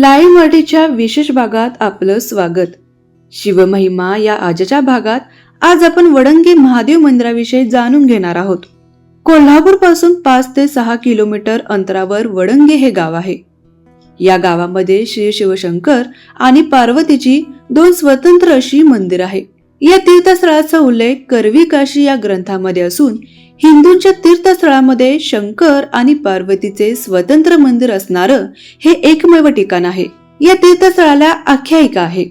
Live मराठीच्या विशेष भागात आपलं स्वागत. शिवमहिमा या आजच्या भागात आज आपण वडंगे महादेव मंदिराविषयी जाणून घेणार आहोत. कोल्हापूरपासून पाच ते सहा किलोमीटर अंतरावर वडंगे हे गाव आहे. या गावामध्ये श्री शिवशंकर आणि पार्वतीची दोन स्वतंत्र अशी मंदिर आहे. या तीर्थस्थळाचा उल्लेख करवी काशी या ग्रंथामध्ये असून हिंदूंच्या तीर्थस्थळामध्ये शंकर आणि पार्वतीचे स्वतंत्र मंदिर असणारं हे एकमेव ठिकाण आहे. या तीर्थस्थळाला आख्यायिका आहे.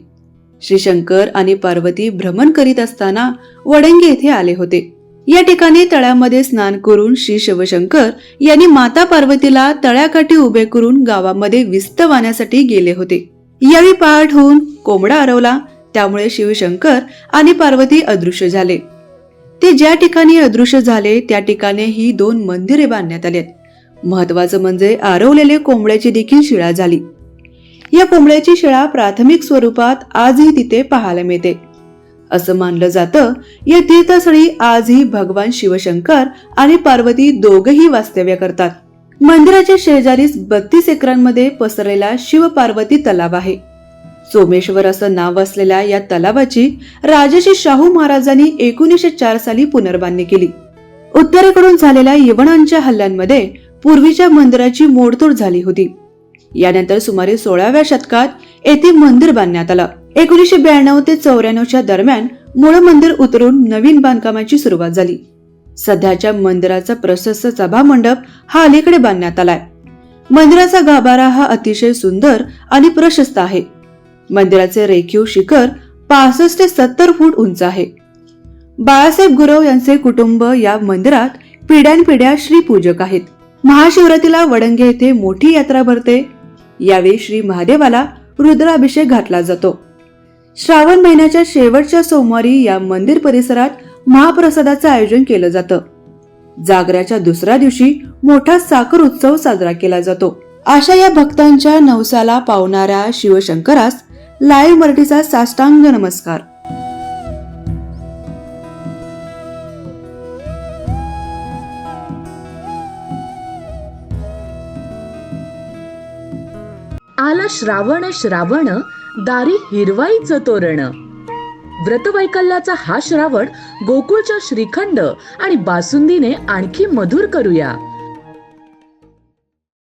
श्री शंकर आणि पार्वती भ्रमण करीत असताना वडंगे येथे आले होते. या ठिकाणी तळ्यामध्ये स्नान करून श्री शिवशंकर यांनी माता पार्वतीला तळ्याकाठी उभे करून गावामध्ये विस्त वाहण्यासाठी गेले होते. यावेळी पहाट होऊन कोंबडा अरवला. त्यामुळे शिवशंकर आणि पार्वती अदृश्य झाले. ते ज्या ठिकाणी अदृश्य झाले त्या ठिकाणी ही दोन मंदिरे बांधण्यात आलेत महत्वाचं म्हणजे आरवलेले कोंबड्याची देखील शिळा झाली. या कोंबड्याची शिळा प्राथमिक स्वरूपात आजही तिथे पाहायला मिळते. असं मानलं जातं या तीर्थस्थळी आजही भगवान शिवशंकर आणि पार्वती दोघही वास्तव्य करतात. मंदिराच्या शेजारीच बत्तीस एकरांमध्ये पसरलेला शिव पार्वती तलाव आहे. सोमेश्वर असं नाव असलेल्या या तलावाची राजश्री शाहू महाराजांनी एकोणीसशे चार साली पुनर्बांधणी केली. उत्तरेकडून झालेल्या यवनांच्या हल्ल्यांमध्ये पूर्वीच्या मंदिराची मोडतोड झाली होती. यानंतर सुमारे सोळाव्या शतकात येथे मंदिर बांधण्यात आलं. एकोणीसशे ब्याण्णव ते चौऱ्याण्णवच्या दरम्यान मूळ मंदिर उतरून नवीन बांधकामाची सुरुवात झाली. सध्याच्या मंदिराचा प्रशस्त सभा मंडप हा अलीकडे बांधण्यात आलाय. मंदिराचा गाभारा हा अतिशय सुंदर आणि प्रशस्त आहे. मंदिराचे रेखीव शिखर पासष्ट ते सत्तर फूट उंच आहे. बाळासाहेब गुरव यांचे कुटुंब या मंदिरात पिढ्यानपिढ्या श्री पूजक आहेत. महाशिवरात्रीला वडंगे येथे मोठी यात्रा भरते. यावेळी श्री महादेवाला रुद्राभिषेक घातला जातो. श्रावण महिन्याच्या शेवटच्या सोमवारी या मंदिर परिसरात महाप्रसादाचं आयोजन केलं जातं. जागराच्या दुसऱ्या दिवशी मोठा साखर उत्सव साजरा केला जातो. अशा या भक्तांच्या नवसाला पावणाऱ्या शिवशंकरास लाईव्ह मराठीचा साष्टांग नमस्कार. आला श्रावण श्रावण दारी हिरवाईचं तोरण. व्रतवैकल्याचा हा श्रावण गोकुळच्या श्रीखंड आणि बासुंदीने आणखी मधुर करूया.